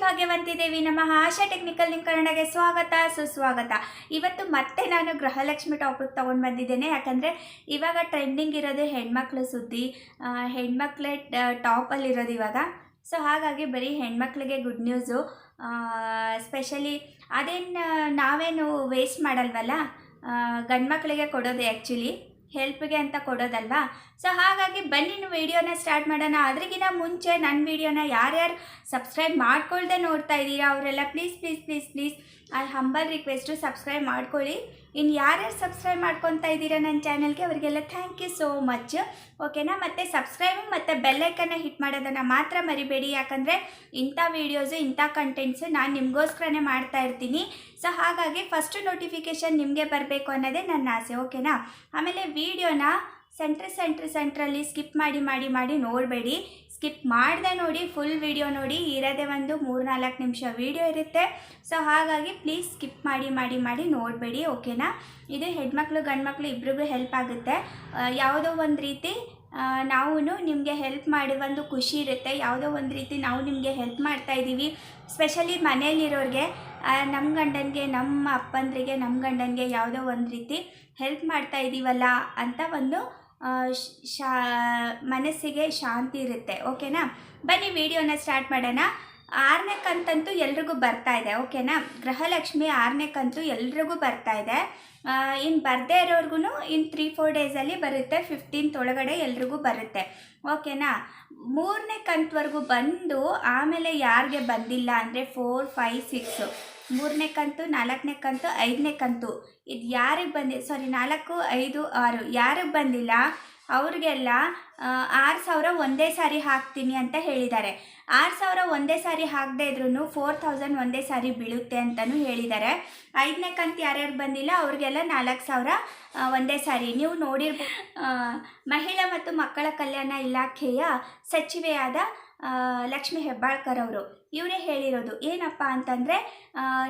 ಭಾಗ್ಯವಂತಿದೇವಿ ನಮ್ಮ ಆಶಾ ಟೆಕ್ನಿಕಲ್ ಕನ್ನಡಗೆ ಸ್ವಾಗತ, ಸುಸ್ವಾಗತ. ಇವತ್ತು ಮತ್ತೆ ನಾನು ಗೃಹಲಕ್ಷ್ಮಿ ಟಾಪಿಕ್ ತೊಗೊಂಡು ಬಂದಿದ್ದೇನೆ. ಯಾಕಂದರೆ ಇವಾಗ ಟ್ರೆಂಡಿಂಗ್ ಇರೋದು ಹೆಣ್ಮಕ್ಳು ಸುದ್ದಿ. ಹೆಣ್ಮಕ್ಳೇ ಟಾಪಲ್ಲಿ ಇರೋದು ಇವಾಗ. ಸೊ, ಹಾಗಾಗಿ ಬರೀ ಹೆಣ್ಮಕ್ಳಿಗೆ ಗುಡ್ ನ್ಯೂಸು. ಸ್ಪೆಷಲಿ ಅದೇನು, ನಾವೇನು ವೇಸ್ಟ್ ಮಾಡಲ್ವಲ್ಲ? ಗಂಡ್ಮಕ್ಳಿಗೆ ಕೊಡೋದು ಆ್ಯಕ್ಚುಲಿ ಹೆಲ್ಪ್ಗೆ ಅಂತ ಕೊಡೋದಲ್ವಾ? ಸೊ ಹಾಗಾಗಿ ಬನ್ನಿ ವಿಡಿಯೋನ ಸ್ಟಾರ್ಟ್ ಮಾಡೋಣ. ಅದ್ರಿಗಿಂತ ಮುಂಚೆ ನನ್ನ ವಿಡಿಯೋನ ಯಾರ್ಯಾರು ಸಬ್ಸ್ಕ್ರೈಬ್ ಮಾಡ್ಕೊಳ್ದೆ ನೋಡ್ತಾ ಇದ್ದೀರಾ, ಅವರೆಲ್ಲ please please please please a humble request subscribe ಮಾಡ್ಕೊಳ್ಳಿ. ಇನ್ನು ಯಾರ್ಯಾರು ಸಬ್ಸ್ಕ್ರೈಬ್ ಮಾಡ್ಕೊತಾ ಇದ್ದೀರಾ ನನ್ನ ಚಾನಲ್ಗೆ ಅವರಿಗೆಲ್ಲ ಥ್ಯಾಂಕ್ ಯು ಸೋ ಮಚ್ ಓಕೆನಾ ಮತ್ತು ಸಬ್ಸ್ಕ್ರೈಬು ಮತ್ತು ಬೆಲ್ಲೈಕನ್ನ ಹಿಟ್ ಮಾಡೋದನ್ನು ಮಾತ್ರ ಮರಿಬೇಡಿ. ಯಾಕಂದರೆ ಇಂಥ ವೀಡಿಯೋಸು ಇಂಥ ಕಂಟೆಂಟ್ಸು ನಾನು ನಿಮಗೋಸ್ಕರನೇ ಮಾಡ್ತಾ ಇರ್ತೀನಿ. ಸೊ ಹಾಗಾಗಿ ಫಸ್ಟು ನೋಟಿಫಿಕೇಷನ್ ನಿಮಗೆ ಬರಬೇಕು ಅನ್ನೋದೇ ನನ್ನ ಆಸೆ. ಓಕೆನಾ ಆಮೇಲೆ ವೀಡಿಯೋನ ಸೆಂಟ್ರ್ ಸೆಂಟ್ರ್ ಸೆಂಟ್ರಲ್ಲಿ ಸ್ಕಿಪ್ ಮಾಡಿ ಮಾಡಿ ಮಾಡಿ ನೋಡಬೇಡಿ. ಸ್ಕಿಪ್ ಮಾಡದೆ ನೋಡಿ ಫುಲ್ ವಿಡಿಯೋ ನೋಡಿ, ಇರೋದೇ ಒಂದು ಮೂರು ನಾಲ್ಕು ನಿಮಿಷ ವಿಡಿಯೋ ಇರುತ್ತೆ. ಸೊ ಹಾಗಾಗಿ ಪ್ಲೀಸ್ ಸ್ಕಿಪ್ ಮಾಡಿ ಮಾಡಿ ಮಾಡಿ ನೋಡಬೇಡಿ ಓಕೆನಾ ಇದು ಹೆಣ್ಮಕ್ಳು ಗಂಡ್ಮಕ್ಳು ಇಬ್ಬರಿಗೂ ಹೆಲ್ಪ್ ಆಗುತ್ತೆ. ಯಾವುದೋ ಒಂದು ರೀತಿ ನಾವು ನಿಮಗೆ ಹೆಲ್ಪ್ ಮಾಡಿ ಒಂದು ಖುಷಿ ಇರುತ್ತೆ. ಯಾವುದೋ ಒಂದು ರೀತಿ ನಾವು ನಿಮಗೆ ಹೆಲ್ಪ್ ಮಾಡ್ತಾ ಇದ್ದೀವಿ ಸ್ಪೆಷಲಿ ಮನೇಲಿರೋರಿಗೆ ನಮ್ಮ ಗಂಡನಿಗೆ ನಮ್ಮ ಅಪ್ಪಂದ್ರಿಗೆ ನಮ್ಮ ಗಂಡನಿಗೆ ಯಾವುದೋ ಒಂದು ರೀತಿ ಹೆಲ್ಪ್ ಮಾಡ್ತಾ ಇದ್ದೀವಲ್ಲ ಅಂತ ಒಂದು ಶ್- ಮನಸ್ಸಿಗೆ ಶಾಂತಿ ಇರುತ್ತೆ, ಓಕೆನಾ? ಬನ್ನಿ ವಿಡಿಯೋನ ಸ್ಟಾರ್ಟ್ ಮಾಡೋಣ. ಆರನೇ ಕಂತಂತೂ ಎಲ್ರಿಗೂ ಬರ್ತಾ ಇದೆ, ಓಕೆನಾ? ಗೃಹಲಕ್ಷ್ಮಿ ಆರನೇ ಕಂತು ಎಲ್ರಿಗೂ ಬರ್ತಾ ಇದೆ. ಇನ್ನು ಬರದೇ ಇರೋರ್ಗು ಇನ್ನು ತ್ರೀ, ಫೋರ್ ಡೇಸಲ್ಲಿ ಬರುತ್ತೆ, ಫಿಫ್ಟೀನ್ತ್ ಒಳಗಡೆ ಎಲ್ರಿಗೂ ಬರುತ್ತೆ, ಓಕೆನಾ? ಮೂರನೇ ಕಂತ್ವರೆಗೂ ಬಂದು ಆಮೇಲೆ ಯಾರಿಗೆ ಬಂದಿಲ್ಲ ಅಂದರೆ ಫೋರ್, ಫೈವ್, ಸಿಕ್ಸು. ಮೂರನೇ ಕಂತು, ನಾಲ್ಕನೇ ಕಂತು, ಐದನೇ ಕಂತು. ಇದು ಯಾರಿಗೆ ಬಂದಿ ಸಾರಿ ನಾಲ್ಕು, ಐದು, ಆರು. ಯಾರಿಗೆ ಬಂದಿಲ್ಲ? ಅವ್ರಿಗೆಲ್ಲ ಆರು ಸಾವಿರ ಒಂದೇ ಸಾರಿ ಹಾಕ್ತೀನಿ ಅಂತ ಹೇಳಿದ್ದಾರೆ. ಆರು ಸಾವಿರ ಒಂದೇ ಸಾರಿ ಹಾಕದೇ ಇದ್ರೂ ಫೋರ್ ತೌಸಂಡ್ ಒಂದೇ ಸಾರಿ ಬೀಳುತ್ತೆ ಅಂತಲೂ ಹೇಳಿದ್ದಾರೆ. ಐದನೇ ಕಂತು ಯಾರ್ಯಾರು ಬಂದಿಲ್ಲ, ಅವ್ರಿಗೆಲ್ಲ ನಾಲ್ಕು ಸಾವಿರ ಒಂದೇ ಸಾರಿ. ನೀವು ನೋಡಿರ್ಬೋ ಮಹಿಳಾ ಮತ್ತು ಮಕ್ಕಳ ಕಲ್ಯಾಣ ಇಲಾಖೆಯ ಸಚಿವೆಯಾದ ಲಕ್ಷ್ಮಿ ಹೆಬ್ಬಾಳ್ಕರ್ ಅವರು. ಇವರೇ ಹೇಳಿರೋದು. ಏನಪ್ಪ ಅಂತಂದರೆ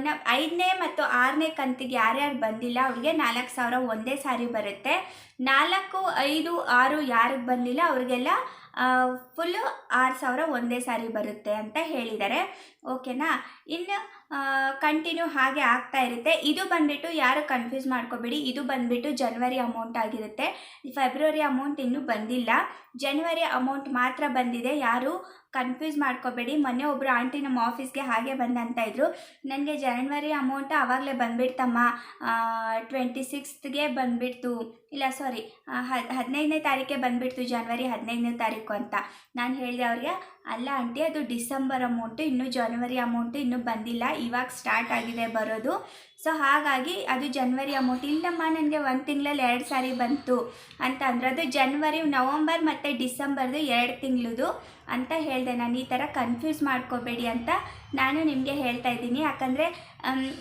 ನಾವು ಐದನೇ ಮತ್ತು ಆರನೇ ಕಂತಿಗೆ ಯಾರ್ಯಾರು ಬಂದಿಲ್ಲ, ಅವ್ರಿಗೆ ನಾಲ್ಕು ಸಾವಿರ ಒಂದೇ ಸಾರಿ ಬರುತ್ತೆ. ನಾಲ್ಕು, ಐದು, ಆರು ಯಾರಿಗೆ ಬಂದಿಲ್ಲ, ಅವ್ರಿಗೆಲ್ಲ ಫುಲ್ಲು ಆರು ಸಾವಿರ ಒಂದೇ ಸಾರಿ ಬರುತ್ತೆ ಅಂತ ಹೇಳಿದ್ದಾರೆ. ಓಕೆನಾ? ಇನ್ನು ಕಂಟಿನ್ಯೂ ಹಾಗೆ ಆಗ್ತಾ ಇರುತ್ತೆ. ಇದು ಬಂದುಬಿಟ್ಟು ಯಾರು ಕನ್ಫ್ಯೂಸ್ ಮಾಡ್ಕೋಬೇಡಿ. ಇದು ಬಂದುಬಿಟ್ಟು ಜನ್ವರಿ ಅಮೌಂಟ್ ಆಗಿರುತ್ತೆ. ಫೆಬ್ರವರಿ ಅಮೌಂಟ್ ಇನ್ನೂ ಬಂದಿಲ್ಲ. ಜನ್ವರಿ ಅಮೌಂಟ್ ಮಾತ್ರ ಬಂದಿದೆ. ಯಾರು ಕನ್ಫ್ಯೂಸ್ ಮಾಡ್ಕೋಬೇಡಿ. ಮೊನ್ನೆ ಒಬ್ಬರು ಆಂಟಿ ನಮ್ಮ ಆಫೀಸ್ಗೆ ಹಾಗೆ ಬಂದಂತ ಇದ್ರು. ನನಗೆ ಜನವರಿ ಅಮೌಂಟ್ ಆವಾಗಲೇ ಬಂದ್ಬಿಡ್ತಮ್ಮ. ಟ್ವೆಂಟಿ ಸಿಕ್ಸ್ತ್ಗೆ ಬಂದುಬಿಡ್ತು. ಇಲ್ಲ ಸಾರಿ ಹದಿನೈದನೇ ತಾರೀಕೆ ಬಂದುಬಿಡ್ತು ಜನವರಿ ಹದಿನೈದನೇ ತಾರೀಕು ಅಂತ. ನಾನು ಹೇಳಿದೆ ಅವ್ರಿಗೆ, ಅಲ್ಲ ಆಂಟಿ ಅದು ಡಿಸೆಂಬರ್ ಅಮೌಂಟು ಇನ್ನೂ ಜನವರಿ ಅಮೌಂಟು ಇನ್ನೂ ಬಂದಿಲ್ಲ. ಇವಾಗ ಸ್ಟಾರ್ಟ್ ಆಗಿದೆ ಬರೋದು. ಸೊ ಹಾಗಾಗಿ ಅದು ಜನ್ವರಿ ಅಮೌಂಟ್ ಇಲ್ಲಮ್ಮ ನನಗೆ ಒಂದು ತಿಂಗಳಲ್ಲಿ ಎರಡು ಸಾರಿ ಬಂತು ಅಂತ ಅಂದ್ರೆ. ಅದು ಜನ್ವರಿ ನವಂಬರ್ ಮತ್ತು ಡಿಸೆಂಬರ್ದು ಎರಡು ತಿಂಗಳದು ಅಂತ ಹೇಳಿದೆ. ನಾನು ಈ ಥರ ಕನ್ಫ್ಯೂಸ್ ಮಾಡ್ಕೋಬೇಡಿ ಅಂತ ನಾನು ನಿಮಗೆ ಹೇಳ್ತಾ ಇದ್ದೀನಿ. ಯಾಕಂದರೆ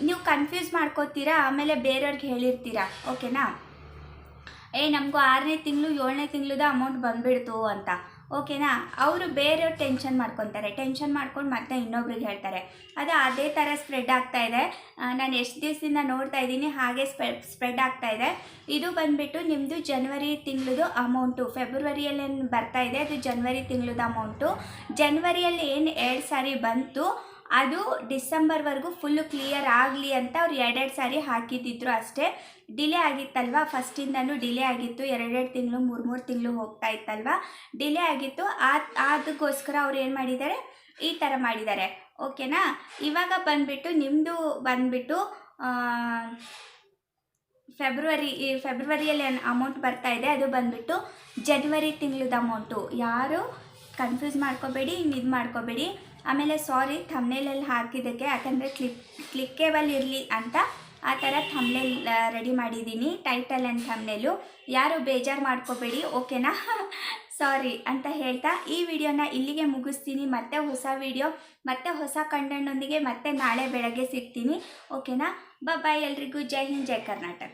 ನೀವು ಕನ್ಫ್ಯೂಸ್ ಮಾಡ್ಕೋತೀರಾ, ಆಮೇಲೆ ಬೇರೆಯವ್ರಿಗೆ ಹೇಳಿರ್ತೀರಾ? ಓಕೆನಾ ಏ, ನಮಗೂ ಆರನೇ ತಿಂಗಳು, ಏಳನೇ ತಿಂಗಳದ ಅಮೌಂಟ್ ಬಂದುಬಿಡ್ತು ಅಂತ. ಓಕೆನಾ ಅವರು ಬೇರೆಯವ್ರು ಟೆನ್ಷನ್ ಮಾಡ್ಕೊತಾರೆ. ಟೆನ್ಷನ್ ಮಾಡ್ಕೊಂಡು ಮತ್ತೆ ಇನ್ನೊಬ್ರಿಗೆ ಹೇಳ್ತಾರೆ. ಅದು ಅದೇ ಥರ ಸ್ಪ್ರೆಡ್ ಆಗ್ತಾ ಇದೆ. ನಾನು ಎಷ್ಟು ದಿವಸದಿಂದ ನೋಡ್ತಾ ಇದ್ದೀನಿ, ಹಾಗೆ ಸ್ಪ್ರೆ ಸ್ಪ್ರೆಡ್ ಆಗ್ತಾ ಇದೆ. ಇದು ಬಂದುಬಿಟ್ಟು ನಿಮ್ಮದು ಜನವರಿ ತಿಂಗಳದು ಅಮೌಂಟು ಫೆಬ್ರವರಿಯಲ್ಲಿ ಏನು ಬರ್ತಾ ಇದೆ, ಅದು ಜನ್ವರಿ ತಿಂಗಳದ ಅಮೌಂಟು ಜನ್ವರಿಯಲ್ಲಿ ಏನು ಎರಡು ಸಾರಿ ಬಂತು ಅದು ಡಿಸೆಂಬರ್ವರೆಗೂ ಫುಲ್ಲು ಕ್ಲಿಯರ್ ಆಗಲಿ ಅಂತ ಅವ್ರು ಎರಡೆರಡು ಸಾರಿ ಹಾಕಿದ್ದಿದ್ರು ಅಷ್ಟೇ. ಡಿಲೇ ಆಗಿತ್ತಲ್ವ? ಫಸ್ಟಿಂದನೂ ಡಿಲೇ ಆಗಿತ್ತು. ಎರಡೆರಡು ತಿಂಗಳು, ಮೂರು ಮೂರು ತಿಂಗಳು ಹೋಗ್ತಾ ಇತ್ತಲ್ವ? ಡಿಲೇ ಆಗಿತ್ತು. ಅದಕ್ಕೋಸ್ಕರ ಅವ್ರು ಏನು ಮಾಡಿದ್ದಾರೆ? ಈ ಥರ ಮಾಡಿದ್ದಾರೆ. ಓಕೆನಾ ಇವಾಗ ಬಂದುಬಿಟ್ಟು ನಿಮ್ಮದು ಬಂದುಬಿಟ್ಟು ಫೆಬ್ರವರಿ ಈ ಫೆಬ್ರವರಿಯಲ್ಲಿ ಅಮೌಂಟ್ ಬರ್ತಾ ಇದೆ. ಅದು ಬಂದುಬಿಟ್ಟು ಜನವರಿ ತಿಂಗಳದ ಅಮೌಂಟು ಯಾರು? ಕನ್ಫ್ಯೂಸ್ ಮಾಡ್ಕೋಬೇಡಿ ಇನ್ನು ಇದು ಮಾಡ್ಕೋಬೇಡಿ. ಆಮೇಲೆ ಸಾರಿ ಥಮ್ನೇಲಲ್ಲಿ ಹಾಕಿದ್ದಕ್ಕೆ, ಯಾಕಂದರೆ ಕ್ಲಿಕ್ ಕ್ಲಿಕ್ಕೇಬಲ್ ಇರಲಿ ಅಂತ ಆ ಥರ ಥಮ್ನೇಲ್ ರೆಡಿ ಮಾಡಿದ್ದೀನಿ ಟೈಟಲ್ ಆ್ಯಂಡ್ ಥಮ್ನೇಲು ಯಾರು ಬೇಜಾರು ಮಾಡ್ಕೋಬೇಡಿ ಓಕೆನಾ ಸಾರಿ ಅಂತ ಹೇಳ್ತಾ, ಈ ವಿಡಿಯೋನ ಇಲ್ಲಿಗೆ ಮುಗಿಸ್ತೀನಿ. ಮತ್ತೆ ಹೊಸ ವಿಡಿಯೋ, ಮತ್ತೆ ಹೊಸ ಕಂಟೆಂಟ್ನೊಂದಿಗೆ ಮತ್ತೆ ನಾಳೆ ಬೆಳಗ್ಗೆ ಸಿಗ್ತೀನಿ. ಓಕೆನಾ ಬಾಯ್ ಎಲ್ರಿಗೂ. ಜೈ ಹಿಂದ್, ಜೈ ಕರ್ನಾಟಕ.